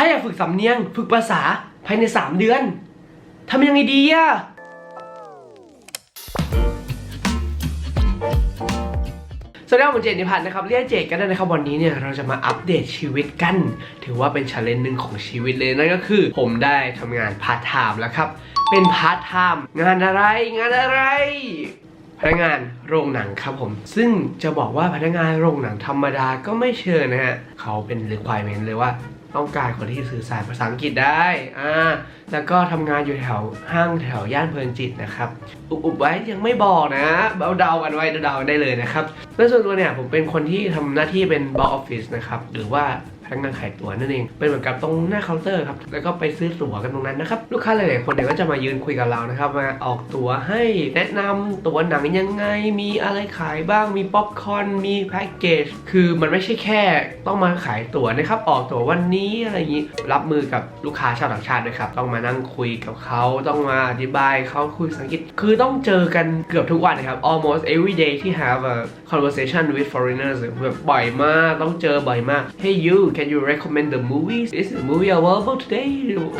ถ้าอยากฝึกสำเนียงฝึกภาษาภายใน 3 เดือนทำยังไงดีอะสวัสดีครับผมเจนิพันธ์นะครับเรียกเจดกันได้นะครับวันนี้เนี่ยเราจะมาอัปเดตชีวิตกัน ถือว่าเป็นชาเลนจ์หนึ่งของชีวิตเลยนั่นก็คือ ผมได้ทำงานพาร์ทไทม์แล้วครับ เป็นพาร์ทไทม์งานอะไรงานอะไรพนักงานโรงหนังครับผม ซึ่งจะบอกว่าพนักงานโรงหนังธรรมดาก็ไม่เชิญนะฮะเขาเป็น requirement เลยว่า ต้องการคนที่สื่อสารภาษาอังกฤษได้ อ่า แล้วก็ทำงานอยู่แถวห้างแถวย่านเพลินจิตนะครับ อุบอุบไว้ยังไม่บอกนะเราเดากันไว้เดาได้เลยนะครับแล้วส่วนตัวเนี่ยผมเป็นคนที่ทำหน้าที่เป็นบ็อกออฟฟิศนะครับ หรือว่า พนักงานขายตั๋วนั่นเองเป็นเหมือนกับตรงหน้าเคาน์เตอร์ครับแล้วก็ไปซื้อตั๋วกันตรงนั้นนะครับลูกค้าหลายๆคนเนี่ยก็จะมายืนคุยกับเรานะครับมาออกตั๋วให้แนะนำตั๋วหนังยังไง มีอะไรขายบ้างมีป๊อปคอร์นมีแพ็กเกจคือมันไม่ใช่แค่ต้องมาขายตั๋วนะครับออกตั๋ววันนี้อะไรอย่างนี้รับมือกับลูกค้าชาวต่างชาติด้วยครับต้องมานั่งคุยกับเขาต้องมาอธิบายเขาคุยภาษาอังกฤษคือต้องเจอกันเกือบทุกวันนะครับ almost every day ที่ have a conversation with foreigners แบบบ่อยมากต้องเจอบ่อยมาก Hey you can you recommend the movies is the movie available today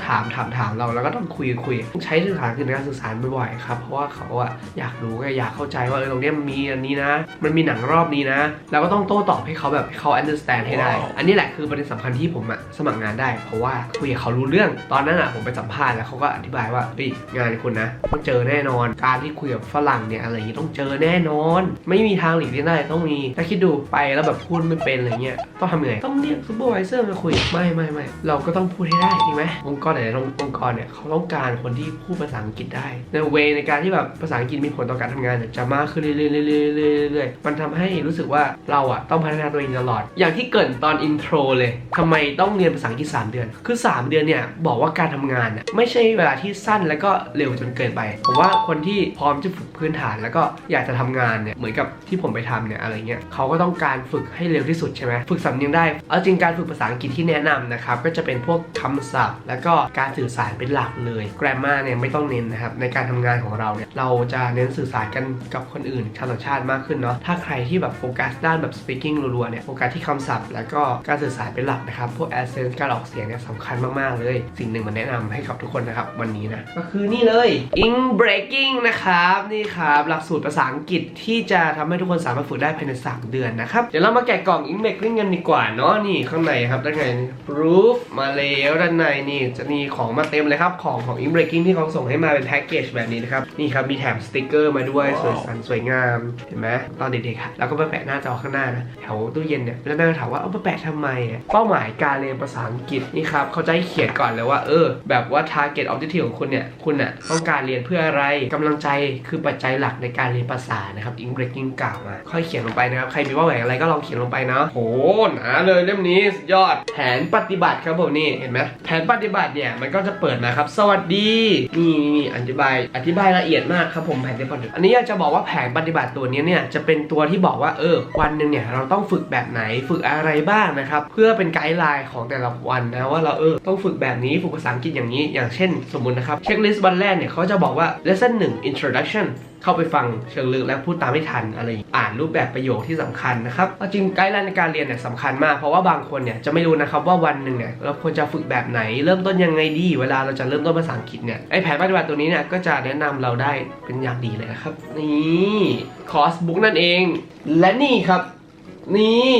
ถามถามถามเราแล้วก็ต้องคุยคุยใช้สื่อสารคือในการสื่อสารบ่อยๆครับ เพราะว่าเขาอะอยากรู้ไงอยากเข้าใจว่าเออตรงเนี้ยมันมีอันนี้นะ มันมีหนังรอบนี้นะ แล้วก็ต้องโต้ตอบให้เขาแบบให้เขา understand ให้ได้ อันนี้แหละคือประเด็นสำคัญที่ผมอะสมัครงานได้ เพราะว่าคุยกับเขารู้เรื่องตอนนั้นอะผมไปสัมภาษณ์แล้วเขาก็อธิบายว่าเฮ้ยงานคุณนะต้องเจอแน่นอน การที่คุยกับฝรั่งเนี่ยอะไรอย่างนี้ต้องเจอแน่นอน ไม่มีทางหลีกเลี่ยงได้ต้องมีถ้าคิดดูไปแล้วแบบพูดไม่เป็นอะไรเงี้ยต้องทำยังไงต้องเรียกซูเปอร์วิเซอร์มาคุยไม่ไม่ไม่เราก็ต้องพูดให้ได้จริงไหมองค์กรไหนองค์กรเนี่ยเขาต้องการคนที่พูดภาษาอังกฤษได้ ในเวในการที่แบบภาษาอังกฤษมีผลต่อการทำงานเนี่ยจะมากขึ้นเรื่อยๆเรื่อยๆเรื่อยๆเรื่อยๆมันทำให้รู้สึกว่าเราอะต้องพัฒนาตัวเองตลอด อย่างที่เกรินตอนอินโทรเลยทำไมต้องเรียนภาษาอังกฤษ3เดือน คือ 3 เดือนเนี่ยบอกว่าการทำงานน่ะไม่ใช่เวลาที่สั้นแล้วก็เร็วจนเกินไป ผมว่าคนที่พร้อมจะฝึกพื้นฐาน แล้วก็อยากจะทำงานเนี่ยเหมือนกับที่ผมไปทำเนี่ยอะไรเงี้ยเขาก็ต้องการฝึกให้เร็วที่สุดใช่ไหมฝึกสำเนียงได้เอาจริงการฝึกภาษาอังกฤษที่แนะนำนะครับ ก็จะเป็นพวกคำศัพท์ แล้วก็การสื่อสารเป็นหลักเลย grammar เนี่ยไม่ต้องเน้นนะครับ ในการทำงานของเราเนี่ย เราจะเน้นสื่อสารกันกับคนอื่นชาวต่างชาติมากขึ้นเนาะ ถ้าใครที่แบบโฟกัสด้านแบบ speaking รัวๆเนี่ย โฟกัสที่คำศัพท์ แล้วก็การสื่อสารเป็นหลักนะครับ พวก accent การออกเสียงเนี่ยสำคัญมากๆเลย สิ่งหนึ่งมาแนะนำให้กับทุกคนนะครับวันนี้นะ ก็คือนี่เลย in Breaking นะครับ นี่ครับหลักสูตรภาษาอังกฤษที่จะทำให้ทุกคนสามารถฝึกได้ภายใน 3 เดือนนะครับ เดี๋ยวเรามาแกะกล่อง in Breaking กันดีกว่าเนาะ นี่ข้างในครับด้านใน proof มาแล้วด้านในนี่จะมีของมาเต็มเลยครับของของ Ink Breaking ที่เขาส่งให้มาเป็นแพ็กเกจแบบนี้นะครับนี่ครับมีแถมสติกเกอร์มาด้วยสวยสันสวยงามเห็นไหมตอนเด็กๆค่ะแล้วก็มาแปะหน้าจอข้างหน้านะแถวตู้เย็นเนี่ยแล้วแม่ก็ถามว่าเอามาแปะทำไมอะเป้าหมายการเรียนภาษาอังกฤษนี่ครับเขาจะให้เขียนก่อนเลยว่าเออแบบว่า target objective ของคุณเนี่ยคุณน่ะต้องการเรียนเพื่ออะไรกำลังใจคือปัจจัยหลักในการเรียนภาษานะครับ Ink Breaking กล่าวมาค่อยเขียนลงไปนะครับใครมีเป้าหมายอะไรก็ลองเขียนลงไปนะโหหนาเลยเล่มนี้สุดยอด แผนปฏิบัติครับผมนี่เห็นไหมแผนปฏิบัติเนี่ยมันก็จะเปิดมาครับ สวัสดีนี่นี่อธิบายอธิบายละเอียดมากครับผมแผนปฏิบัติอันนี้อยากจะบอกว่าแผนปฏิบัติตัวนี้เนี่ยจะเป็นตัวที่บอกว่าเออวันหนึ่งเนี่ยเราต้องฝึกแบบไหนฝึกอะไรบ้างนะครับเพื่อเป็นไกด์ไลน์ของแต่ละวันนะว่าเราเออต้องฝึกแบบนี้ฝึกภาษาอังกฤษอย่างนี้ อย่างเช่น สมมุตินะครับเช็คลิสต์วันแรกเนี่ยเขาจะบอกว่า lesson 1 introduction เข้าไปฟังเชิงลึกและพูดตามไม่ทันอะไรอ่านรูปแบบประโยคที่สำคัญนะครับจริงไกด์ไลน์ในการเรียนเนี่ยสำคัญมากเพราะว่าบางคนเนี่ยจะไม่รู้นะครับว่าวันหนึ่งเนี่ยเราควรจะฝึกแบบไหน เริ่มต้นยังไงดี เวลาเราจะเริ่มต้นภาษาอังกฤษเนี่ยไอแผนปฏิบัติตัวนี้เนี่ยก็จะแนะนำเราได้เป็นอย่างดีเลยนะครับนี่คอร์สบุ๊กนั่นเอง และนี่ครับ นี่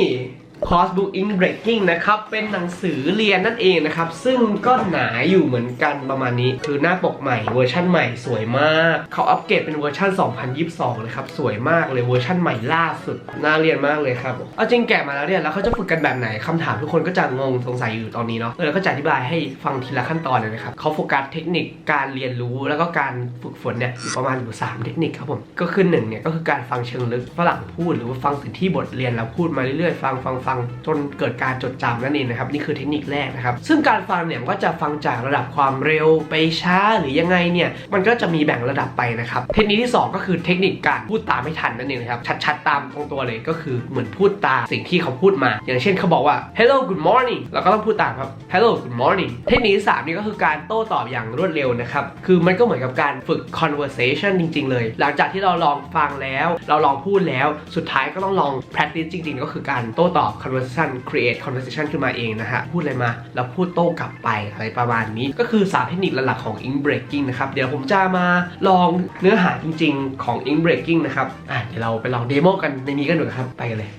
คอร์สบุ๊กอิงเบรกกิ้งนะครับ เป็นหนังสือเรียนนั่นเองนะครับ ซึ่งก็หนาอยู่เหมือนกันประมาณนี้ คือหน้าปกใหม่เวอร์ชั่นใหม่สวยมาก เขาอัปเกรดเป็นเวอร์ชัน2022 เลยครับ สวยมากเลยเวอร์ชันใหม่ล่าสุด น่าเรียนมากเลยครับ เอาจริงแกะมาแล้วเนี่ยแล้วเขาจะฝึกกันแบบไหนคำถามทุกคนก็จะงงสงสัยอยู่ตอนนี้เนาะเออก็จะอธิบายให้ฟังทีละขั้นตอนเลยนะครับเขาโฟกัสเทคนิคการเรียนรู้แล้วก็การฝึกฝนเนี่ยประมาณอยู่สามเทคนิคครับผมก็คือหนึ่งเนี่ยก็คือการฟังเชิงลึกฝรั่งพูด หรือว่าฟังสิ่งที่บทเรียนเราพูดมาเรื่อยๆฟังฟังฟังจนเกิดการจดจำนั่นเองนะครับนี่คือเทคนิคแรกนะครับซึ่งการฟังเนี่ยก็จะฟังจากระดับความเร็วไปช้าหรือยังไงเนี่ยมันก็จะมีแบ่งระดับไปนะครับเทคนิคที่สองก็คือเทคนิคการพูดตามไม่ทันนั่นเองนะครับชัดๆตามตรงตัวเลยก็คือเหมือนพูดตามสิ่งที่เขาพูดมา อย่างเช่นเขาบอกว่า hello good morning เราก็ต้องพูดตามครับ hello good morning เทคนิคที่สามนี่ก็คือการโต้ตอบอย่างรวดเร็วนะครับคือมันก็เหมือนกับการฝึก conversation จริง ๆ เลย หลังจากที่เราลองฟังแล้ว เราลองพูดแล้วสุดท้ายก็ต้องลอง practice จริง ๆ ก็คือการโต้ตอบ conversation create conversation ขึ้นมาเองนะฮะ พูดอะไรมาแล้วพูดโต้กลับไปอะไรประมาณนี้ ก็คือสามเทคนิคหลักๆของ ink breaking นะครับ เดี๋ยวผมจะมาลองเนื้อหาจริงๆของ ink breaking นะครับ อะเดี๋ยวเราไปลองเดโมกันในนี้กันหน่อยครับ ไปกันเลย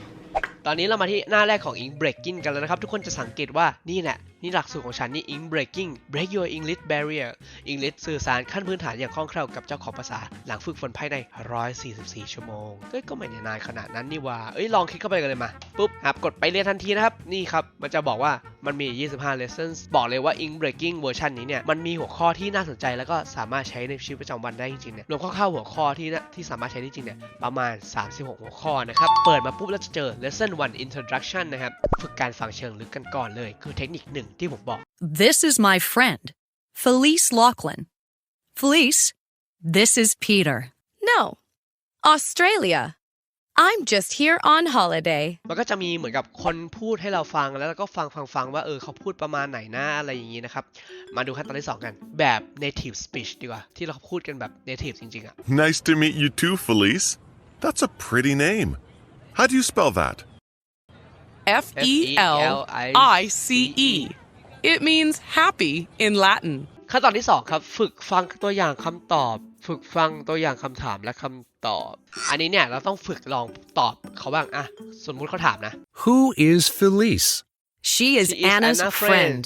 ตอนนี้เรามาที่หน้าแรกของ Ink Breaking กันแล้วนะครับ ทุกคนจะสังเกตว่านี่แหละ นี่หลักสูตรของฉันนี่ Ink Breaking Break Your English Barrier English สื่อสารขั้นพื้นฐานอย่างคล่องแคล่วกับเจ้าของภาษา หลังฝึกฝนภายใน 144 ชั่วโมง เอ้ยก็ไม่นานขนาดนั้นนี่ว่า เอ้ยลองคลิกเข้าไปกันเลยมา ปุ๊บครับกดไปเรียนทันทีนะครับ นี่ครับ มันจะบอกว่ามันมี 25 lessons บอกเลยว่า Ink Breaking เวอร์ชันนี้เนี่ย มันมีหัวข้อที่น่าสนใจแล้วก็สามารถใช้ในชีวิตประจำวันได้จริงๆเนี่ย รวมคร่าวๆหัวข้อที่นะที่สามารถใช้ได้จริงเนี่ย ประมาณ 36 หัวข้อนะครับ เปิดมาปุ๊บแล้วจะเจอ lesson 1 introduction นะครับ ฝึกการฟังเชิงลึกกันก่อนเลย คือเทคนิคหนึ่งที่ผมบอก This is my friend, Felice Lachlan. Felice, this is Peter. No. Australia. I'm just here on holiday. มันก็จะมีเหมือนกับคนพูดให้เราฟังแล้วเราก็ฟังฟังฟังว่าเออเขาพูดประมาณไหนนะอะไรอย่างนี้นะครับ มาดูขั้นตอนที่สองกัน แบบ native speech ดีกว่า ที่เราพูดกันแบบ native จริงๆอะ Nice to meet you too, Felice. That's a pretty name. How do you spell that? F E L I C E. It means happy in Latin. ขั้นตอนที่สองครับ ฝึกฟังตัวอย่างคำตอบ ฝึกฟังตัวอย่างคำถามและคำตอบ อันนี้เนี่ยเราต้องฝึกลองตอบเขาบ้างอะสมมุติเขาถามนะ Who is Felice? She is She is Anna's Anna friend.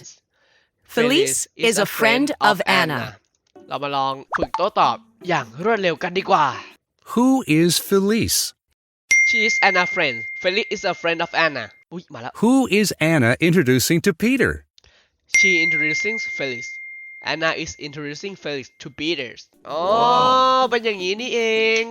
Felice is a friend of Anna. เรามาลองฝึกโต้ตอบอย่างรวดเร็วกันดีกว่า Who is Felice? She is Anna friend Felix is a friend of Anna อุ้ยมาแล้ว Who is Anna introducing to Peter? She introducing Felix Anna is introducing Felix to Peter อ๋อ เป็นอย่างนี้นี่เอง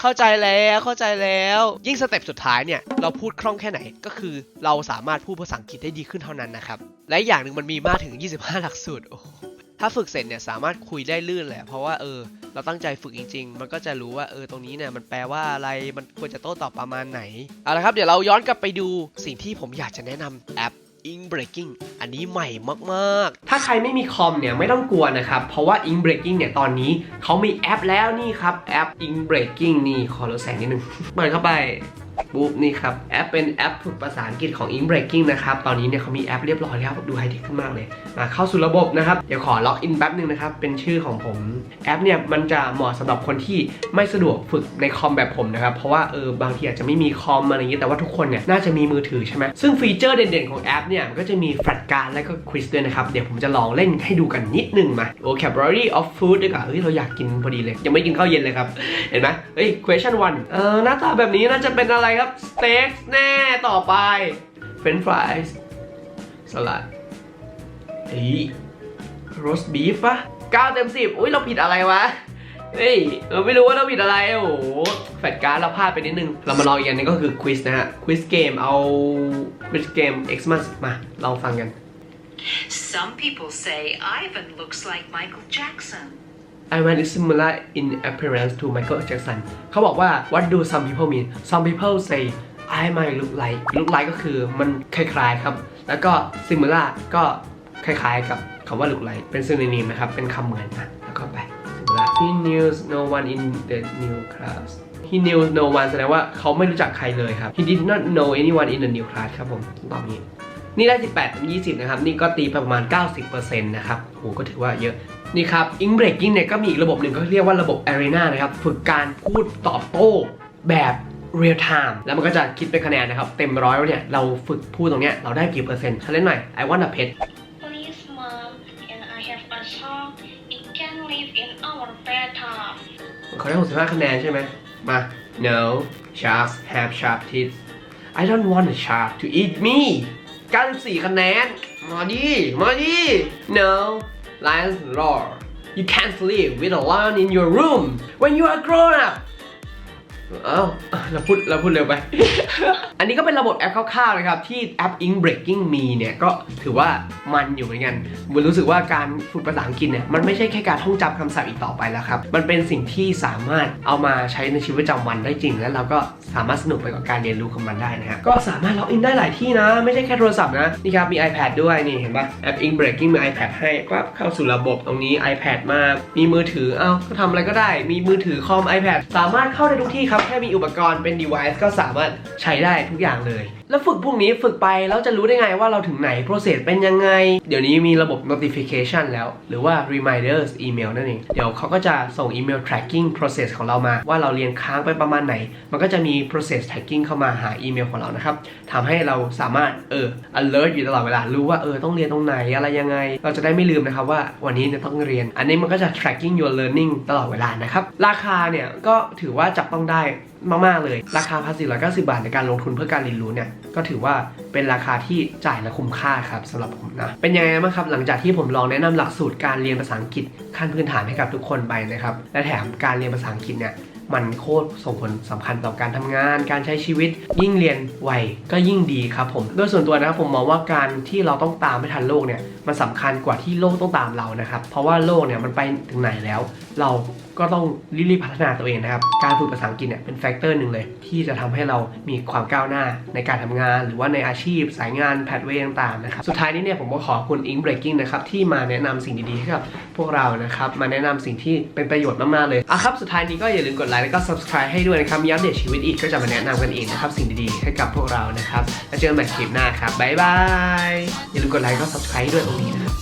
เข้าใจแล้ว เข้าใจแล้ว ยิ่งสเต็ปสุดท้ายเนี่ย เราพูดคล่องแค่ไหน ก็คือเราสามารถพูดภาษาอังกฤษได้ดีขึ้นเท่านั้นนะครับ และอย่างหนึ่งมันมีมากถึง 25 หลักสูตร โอ้โหถ้าฝึกเสร็จเนี่ยสามารถคุยได้ลื่นเลยอะเพราะว่าเออ เราตั้งใจฝึกจริง ๆ มันก็จะรู้ว่าเออตรงนี้เนี่ยมันแปลว่าอะไร มันควรจะโต้ตอบประมาณไหน เอาละครับ เดี๋ยวเราย้อนกลับไปดูสิ่งที่ผมอยากจะแนะนำแอป Ink Breaking อันนี้ใหม่มาก ๆ ถ้าใครไม่มีคอมเนี่ยไม่ต้องกลัวนะครับ เพราะว่า Ink Breaking เนี่ยตอนนี้เขามีแอปแล้วนี่ครับ แอป Ink Breaking นี่ขอลดแสงนิดนึง เปิดเข้าไป ปุ๊บนี่ครับแอปเป็นแอปฝึกภาษาอังกฤษของ i n Breaking นะครับ ตอนนี้เนี่ยเขามีแอปเรียบร้อยแล้วดูไฮเทคขึ้นมากเลยมาเข้าสู่ระบบนะครับ เดี๋ยวขอล็อกอินแป๊บนึงนะครับ เป็นชื่อของผมแอปเนี่ยมันจะเหมาะสำหรับคนที่ไม่สะดวกฝึกในคอมแบบผมนะครับ เพราะว่าเออบางทีอาจจะไม่มีคอมอะไรอย่างนี้แต่ว่าทุกคนเนี่ยน่าจะมีมือถือใช่ไหมซึ่งฟีเจอร์เด่นๆของแอปเนี่ยมันก็จะมีแฟลชการ์ดและก็ควิสด้วยนะครับเดี๋ยวผมจะลองเล่นให้ดูกันนิดนึงมา vocabulary of food ดีกว่าเฮ้ยเราอยากกินพอดีเลย ยังไม่กินข้าวเย็นเลยครับเห็นไหมเฮ้ย question one เออหน้าตาแบบนี้น่าจะเป็นอะไรครับ สเต็กแน่ต่อไป french fries สลัดเฮ้ยโรสบีฟปะ9เต็ม 10 อุ้ยเราผิดอะไรวะ เฮ้ย เราไม่รู้ว่าเราผิดอะไร โอ้โห แฟดการ์ดเราพลาดไปนิดนึง เรามาลองอีกอันนึงก็คือควิสนะฮะ ควิสเกมเอาควิสเกม Xmas มาลองฟังกัน Some people say Ivan looks like Michael Jackson. Ivan is similar in appearance to Michael Jackson เขาบอกว่า what do some people mean some people say I might look like look like ก็คือมันคล้ายๆครับ แล้วก็ similar ก็คล้ายๆกับคำว่า look like เป็น synonym นะครับ เป็นคำเหมือนนะแล้วก็ไป similar he knew no one in the new class he knew no one แสดงว่าเขาไม่รู้จักใครเลยครับ he did not know anyone in the new class ครับผมตอบนี้ นี่ได้ 18 20 นะครับ นี่ก็ตีประมาณ 90%นะครับโหก็ถือว่าเยอะ นี่ครับ Ink Breaking เนี่ยก็มีอีกระบบหนึ่งก็เรียกว่าระบบ Arena นะครับฝึกการพูดตอบโต้แบบ real time แล้วมันก็จะคิดเป็นคะแนนนะครับ เต็มร้อยแล้วเนี่ยเราฝึกพูดตรงเนี้ยเราได้กี่เปอร์เซ็นต์ฉันเล่นหน่อย I want a pet Please, Mom, can I have a shark? It can live in our bedtime. เขาได้65คะแนนใช่ไหมมา no sharks have sharp teeth I don't want a shark to eat me 94คะแนน มาดิ มาดิ no lions roar. You can't live with a lion in your room. When you are grown up เอ้าเราพูดเราพูดเร็วไป อันนี้ก็เป็นระบบแอปคร่าวๆนะครับ ที่แอป Ink Breaking มีเนี่ย ก็ถือว่ามันอยู่เหมือนกันมันรู้สึกว่าการฝึกภาษาอังกฤษเนี่ย มันไม่ใช่แค่การท่องจำคำศัพท์อีกต่อไปแล้วครับ มันเป็นสิ่งที่สามารถเอามาใช้ในชีวิตประจำวันได้จริง และเราก็สามารถสนุกไปกับการเรียนรู้ของมันได้นะฮะก็สามารถล็อกอินได้หลายที่นะ ไม่ใช่แค่โทรศัพท์นะนี่ครับมี iPad ด้วยนี่เห็นปะแอป Ink Breaking มี iPad ให้ก็เข้าสู่ระบบตรงนี้ iPad มามีมือถือเอ้าก็ทำอะไรก็ได้ มีมือถือคอม iPad สามารถเข้าได้ทุกที่ครับแค่มีอุปกรณ์เป็น device ก็สามารถใช้ได้ทุกอย่างเลย แล้วฝึกพวกนี้ฝึกไปแล้วจะรู้ได้ไงว่าเราถึงไหน process เป็นยังไง เดี๋ยวนี้มีระบบ notification แล้ว หรือว่า reminders อีเมลนั่นเอง เดี๋ยวเขาก็จะส่งอีเมล tracking process ของเรามา ว่าเราเรียนค้างไปประมาณไหน มันก็จะมี process tracking เข้ามาหาอีเมลของเรานะครับทำให้เราสามารถเออ alert อยู่ตลอดเวลา รู้ว่าเออต้องเรียนตรงไหนอะไรยังไง เราจะได้ไม่ลืมนะครับว่าวันนี้เนี่ยต้องเรียน อันนี้มันก็จะ tracking your learning ตลอดเวลานะครับ ราคาเนี่ยก็ถือว่าจับต้องได้ มาก ๆ เลย ราคาพันสี่ร้อยเก้าสิบาทในการลงทุนเพื่อการเรียนรู้เนี่ย ก็ถือว่าเป็นราคาที่จ่ายและคุ้มค่าครับสำหรับผมนะ เป็นยังไงบ้างครับ หลังจากที่ผมลองแนะนำหลักสูตรการเรียนภาษาอังกฤษขั้นพื้นฐานให้กับทุกคนไปนะครับ และแถมการเรียนภาษาอังกฤษเนี่ยมันโคตรส่งผลสำคัญต่อการทำงาน การใช้ชีวิต ยิ่งเรียนไวก็ยิ่งดีครับผม โดยส่วนตัวนะครับผมมองว่าการที่เราต้องตามไม่ทันโลกเนี่ยมันสำคัญกว่าที่โลกต้องตามเรานะครับ เพราะว่าโลกเนี่ยมันไปถึงไหนแล้ว เราก็ต้องรีบๆพัฒนาตัวเองนะครับ การฝึกภาษาอังกฤษเนี่ยเป็นแฟกเตอร์หนึ่งเลย ที่จะทำให้เรามีความก้าวหน้าในการทำงาน หรือว่าในอาชีพ สายงานแพทเวต่างๆนะครับ สุดท้ายนี้เนี่ยผมก็ขอบคุณ Ink Breaking นะครับที่มาแนะนำสิ่งดีๆให้กับพวกเรานะครับ มาแนะนำสิ่งที่เป็นประโยชน์มากๆเลยอะครับ สุดท้ายนี้ก็อย่าลืมกดไลค์แล้วก็ subscribe ให้ด้วยนะครับมีอัปเดชีวิตอีกก็จะมาแนะนำกันอีกนะครับสิ่งดีๆให้กับพวกเรานะครับแล้วเจอกันใหม่คลิปหน้าครับบ๊ายบายอย่าลืมกดไลค์ก็ subscribe ให้ด้วยตรงนี้นะครับ